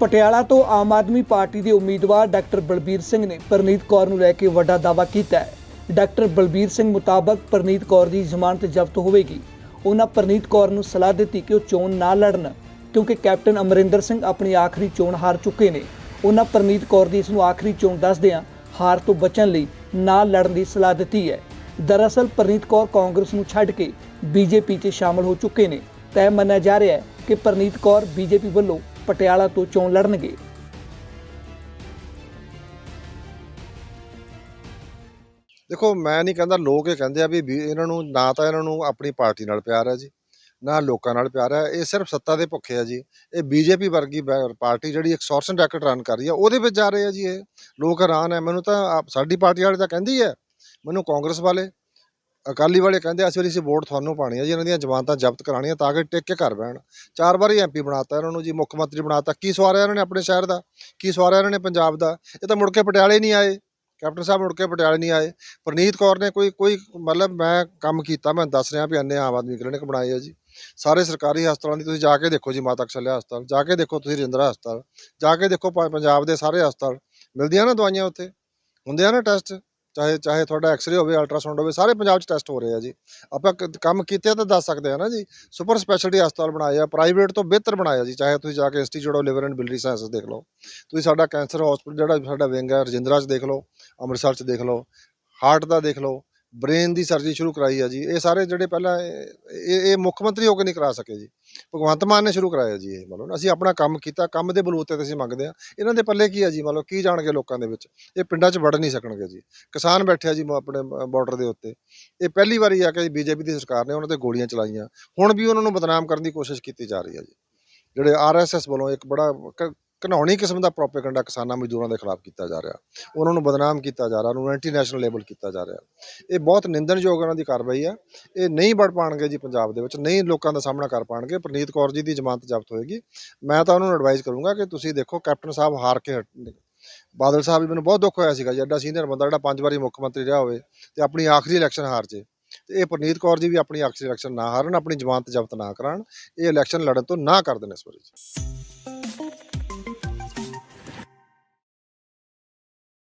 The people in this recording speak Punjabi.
ਪਟਿਆਲਾ ਤੋਂ ਆਮ ਆਦਮੀ ਪਾਰਟੀ ਦੇ ਉਮੀਦਵਾਰ ਡਾਕਟਰ ਬਲਬੀਰ ਸਿੰਘ ਨੇ ਪਰਨੀਤ ਕੌਰ ਨੂੰ ਲੈ ਕੇ ਵੱਡਾ ਦਾਅਵਾ ਕੀਤਾ ਹੈ। ਡਾਕਟਰ ਬਲਬੀਰ ਸਿੰਘ ਮੁਤਾਬਕ ਪਰਨੀਤ ਕੌਰ ਦੀ ਜ਼ਮਾਨਤ ਜ਼ਬਤ ਹੋਵੇਗੀ। ਉਹਨਾਂ ਪਰਨੀਤ ਕੌਰ ਨੂੰ ਸਲਾਹ ਦਿੱਤੀ ਕਿ ਉਹ ਚੋਣ ਨਾ ਲੜਨ, ਕਿਉਂਕਿ ਕੈਪਟਨ ਅਮਰਿੰਦਰ ਸਿੰਘ ਆਪਣੀ ਆਖਰੀ ਚੋਣ ਹਾਰ ਚੁੱਕੇ ਨੇ। ਉਹਨਾਂ ਪਰਨੀਤ ਕੌਰ ਦੀ ਇਸ ਨੂੰ ਆਖਰੀ ਚੋਣ ਦੱਸਦਿਆਂ ਹਾਰ ਤੋਂ ਬਚਣ ਲਈ ਨਾ ਲੜਨ ਦੀ ਸਲਾਹ ਦਿੱਤੀ ਹੈ। ਦਰਅਸਲ ਪਰਨੀਤ ਕੌਰ ਕਾਂਗਰਸ ਨੂੰ ਛੱਡ ਕੇ ਬੀਜੇਪੀ 'ਚ ਸ਼ਾਮਲ ਹੋ ਚੁੱਕੇ ਨੇ। ਤਾਂ ਇਹ ਮੰਨਿਆ ਜਾ ਰਿਹਾ ਹੈ ਕਿ ਪਰਨੀਤ ਕੌਰ ਬੀਜੇਪੀ ਵੱਲੋਂ ਪਟਿਆਲਾ ਤੋਂ ਚੋਣ ਲੜਨਗੇ। ਦੇਖੋ, ਮੈਂ ਨਹੀਂ ਕਹਿੰਦਾ ਲੋਕ ਇਹ ਕਹਿੰਦੇ ਆ ਵੀ ਇਹਨਾਂ ਨੂੰ ਨਾ ਤਾਂ ਇਹਨਾਂ ਨੂੰ ਆਪਣੀ ਪਾਰਟੀ ਨਾਲ ਪਿਆਰ ਹੈ ਜੀ, ਨਾ ਲੋਕਾਂ ਨਾਲ ਪਿਆਰ ਹੈ, ਇਹ ਸਿਰਫ ਸੱਤਾ ਦੇ ਭੁੱਖੇ ਆ ਜੀ। ਇਹ ਬੀਜੇਪੀ ਵਰਗੀ ਪਾਰਟੀ ਜਿਹੜੀ ਐਕਸਟੋਰਸ਼ਨ ਰੈਕਟ ਰਨ ਕਰ ਰਹੀ ਆ ਉਹਦੇ ਵਿੱਚ ਜਾ ਰਹੇ ਆ ਜੀ ਇਹ। ਲੋਕ ਹੈਰਾਨ ਹੈ, ਮੈਨੂੰ ਤਾਂ ਸਾਡੀ ਪਾਰਟੀ ਵਾਲੇ ਤਾਂ ਕਹਿੰਦੀ ਹੈ, ਮੈਨੂੰ ਕਾਂਗਰਸ ਵਾਲੇ ਅਕਾਲੀ ਵਾਲੇ ਕਹਿੰਦੇ ਅਸੀਂ ਵਾਰੀ ਅਸੀਂ ਵੋਟ ਤੁਹਾਨੂੰ ਪਾਣੀ ਆ ਜੀ, ਇਹਨਾਂ ਦੀਆਂ ਜ਼ਮਾਨਤਾਂ ਜ਼ਬਤ ਕਰਾਉਣੀਆਂ ਤਾਂ ਕਿ ਟਿਕ ਕੇ ਘਰ ਬਹਿਣ। ਚਾਰ ਵਾਰੀ ਐਮਪੀ ਬਣਾਤਾ ਇਹਨਾਂ ਨੂੰ ਜੀ, ਮੁੱਖ ਮੰਤਰੀ ਬਣਾਤਾ। ਕੀ ਸਵਾਰਿਆ ਇਹਨਾਂ ਨੇ ਆਪਣੇ ਸ਼ਹਿਰ ਦਾ? ਕੀ ਸਵਾਰਿਆ ਇਹਨਾਂ ਨੇ ਪੰਜਾਬ ਦਾ? ਇਹ ਤਾਂ ਮੁੜ ਕੇ ਪਟਿਆਲੇ ਨਹੀਂ ਆਏ। ਕੈਪਟਨ ਸਾਹਿਬ ਮੁੜ ਕੇ ਪਟਿਆਲੇ ਨਹੀਂ ਆਏ। ਪ੍ਰਨੀਤ ਕੌਰ ਨੇ ਕੋਈ ਕੋਈ ਮਤਲਬ ਮੈਂ ਕੰਮ ਕੀਤਾ, ਮੈਂ ਦੱਸ ਰਿਹਾ ਵੀ ਅੰਨੇ ਆਮ ਆਦਮੀ ਕਲੀਨਿਕ ਬਣਾਏ ਹੈ ਜੀ। ਸਾਰੇ ਸਰਕਾਰੀ ਹਸਪਤਾਲਾਂ ਦੀ ਤੁਸੀਂ ਜਾ ਕੇ ਦੇਖੋ ਜੀ, ਮਾਤਾ ਕਸ਼ਲਿਆ ਹਸਪਤਾਲ। ਜਾ ਕੇ ਦੇਖੋ ਤੁਸੀਂ ਰਜਿੰਦਰਾ ਹਸਪਤਾਲ। ਜਾ ਕੇ ਦੇਖੋ ਪ- ਪੰਜਾਬ ਦੇ ਸਾਰੇ ਹਸਪਤਾਲ। ਮਿਲਦੀਆਂ ਨਾ ਦਵਾਈਆਂ ਉੱਥੇ? ਹੁੰਦੇ ਆ ਨਾ ਟੈਸਟ? ਚਾਹੇ ਚਾਹੇ ਤੁਹਾਡਾ ਐਕਸ-ਰੇ ਹੋਵੇ ਅਲਟਰਾਸਾਊਂਡ ਹੋਵੇ, ਸਾਰੇ ਪੰਜਾਬ 'ਚ ਟੈਸਟ ਹੋ ਰਹੇ ਆ ਜੀ। ਆਪਾਂ ਕ- ਕੰਮ ਕੀਤੇ ਆ ਤਾਂ ਦੱਸ ਸਕਦੇ ਆ ਨਾ ਜੀ। ਸੁਪਰ ਸਪੈਸ਼ਲਿਟੀ ਹਸਪਤਾਲ ਬਣਾਏ ਆ ਪ੍ਰਾਈਵੇਟ ਤੋਂ ਬਿਹਤਰ ਬਣਾਇਆ ਜੀ। ਚਾਹੇ ਤੁਸੀਂ ਜਾ ਕੇ institute of liver and biliary sciences ਦੇਖ ਲਓ। ਤੁਸੀਂ ਸਾਡਾ ਕੈਂਸਰ ਹਸਪੀਟਲ ਜਿਹੜਾ ਸਾਡਾ ਵਿੰਗ ਹੈ, ਰਜਿੰਦਰਾ 'ਚ ਦੇਖ ਲਓ, ਅੰਮ੍ਰਿਤਸਰ 'ਚ ਦੇਖ ਲਓ ਹਾਰਟ ਦਾ ਦੇਖ ਲਓ ਬ੍ਰੇਨ ਦੀ ਸਰਜਰੀ ਸ਼ੁਰੂ ਕਰਾਈ ਆ ਜੀ। ਇਹ ਸਾਰੇ ਜਿਹੜੇ ਪਹਿਲਾਂ ਇਹ ਇਹ ਇਹ ਮੁੱਖ ਮੰਤਰੀ ਹੋ ਕੇ ਨਹੀਂ ਕਰਾ ਸਕੇ ਜੀ। ਭਗਵੰਤ ਮਾਨ ਨੇ ਸ਼ੁਰੂ ਕਰਾਇਆ ਜੀ ਇਹ ਮਤਲਬ ਅਸੀਂ ਆਪਣਾ ਕੰਮ ਕੀਤਾ, ਕੰਮ ਦੇ ਬਲੂਤੇ ਤੇ ਅਸੀਂ ਮੰਗਦੇ ਆ ਇਹਨਾਂ ਦੇ ਪੱਲੇ ਕੀ ਆ ਜੀ ਮਤਲਬ ਕੀ ਜਾਣਗੇ ਲੋਕਾਂ ਦੇ ਵਿੱਚ? ਇਹ ਪਿੰਡਾਂ 'ਚ ਵੜ ਨਹੀਂ ਸਕਣਗੇ ਜੀ। ਕਿਸਾਨ ਬੈਠੇ ਆ ਜੀ ਆਪਣੇ ਬਾਰਡਰ ਦੇ ਉੱਤੇ। ਇਹ ਪਹਿਲੀ ਵਾਰੀ ਆ ਕਿ ਬੀਜੇਪੀ ਦੀ ਸਰਕਾਰ ਨੇ ਉਹਨਾਂ ਤੇ ਗੋਲੀਆਂ ਚਲਾਈਆਂ। ਹੁਣ ਵੀ ਉਹਨਾਂ ਨੂੰ ਬਦਨਾਮ ਕਰਨ ਦੀ ਕੋਸ਼ਿਸ਼ ਕੀਤੀ ਜਾ ਰਹੀ ਹੈ ਜੀ। ਜਿਹੜੇ ਆਰਐਸਐਸ ਵੱਲੋਂ ਇੱਕ ਬੜਾ ਘਿਨੌਣੀ ਕਿਸਮ ਦਾ ਪ੍ਰੋਪੇਗੈਂਡਾ ਕਿਸਾਨਾਂ ਮਜ਼ਦੂਰਾਂ ਦੇ ਖਿਲਾਫ ਕੀਤਾ ਜਾ ਰਿਹਾ। ਉਹਨਾਂ ਨੂੰ ਬਦਨਾਮ ਕੀਤਾ ਜਾ ਰਿਹਾ, ਉਹਨੂੰ ਐਂਟੀ ਨੈਸ਼ਨਲ ਲੇਬਲ ਕੀਤਾ ਜਾ ਰਿਹਾ। ਇਹ ਬਹੁਤ ਨਿੰਦਣਯੋਗ ਉਹਨਾਂ ਦੀ ਕਾਰਵਾਈ ਆ ਇਹ ਨਹੀਂ ਵੜ ਪਾਣਗੇ ਜੀ ਪੰਜਾਬ ਦੇ ਵਿੱਚ, ਨਹੀਂ ਲੋਕਾਂ ਦਾ ਸਾਹਮਣਾ ਕਰ ਪਾਣਗੇ। ਪ੍ਰਨੀਤ ਕੌਰ ਜੀ ਦੀ ਜ਼ਮਾਨਤ ਜ਼ਬਤ ਹੋਏਗੀ। ਮੈਂ ਤਾਂ ਉਹਨਾਂ ਨੂੰ ਐਡਵਾਈਸ ਕਰੂੰਗਾ ਕਿ ਤੁਸੀਂ ਦੇਖੋ, ਕੈਪਟਨ ਸਾਹਿਬ ਹਾਰ ਕੇ ਹਟ- ਬਾਦਲ ਸਾਹਿਬ ਵੀ ਮੈਨੂੰ ਬਹੁਤ ਦੁੱਖ ਹੋਇਆ ਸੀਗਾ ਜੀ, ਐਡਾ ਸੀਨੀਅਰ ਬੰਦਾ ਜਿਹੜਾ ਪੰਜ ਵਾਰੀ ਮੁੱਖ ਮੰਤਰੀ ਰਿਹਾ ਹੋਵੇ ਤੇ ਆਪਣੀ ਆਖਰੀ ਇਲੈਕਸ਼ਨ ਹਾਰ ਜੇ। ਤੇ ਇਹ ਪ੍ਰਨੀਤ ਕੌਰ ਜੀ ਵੀ ਆਪਣੀ ਆਖਰੀ ਇਲੈਕਸ਼ਨ ਨਾ ਹਾਰਨ, ਆਪਣੀ ਜ਼ਮਾਨਤ ਜ਼ਬਤ ਨਾ ਕਰਾਉਣ। ਇਹ ਇਲੈਕਸ਼ਨ ਲੜਨ ਤੋਂ ਨਾ ਕਰ ਦੇਣ ਇਸ ਵਾਰੀ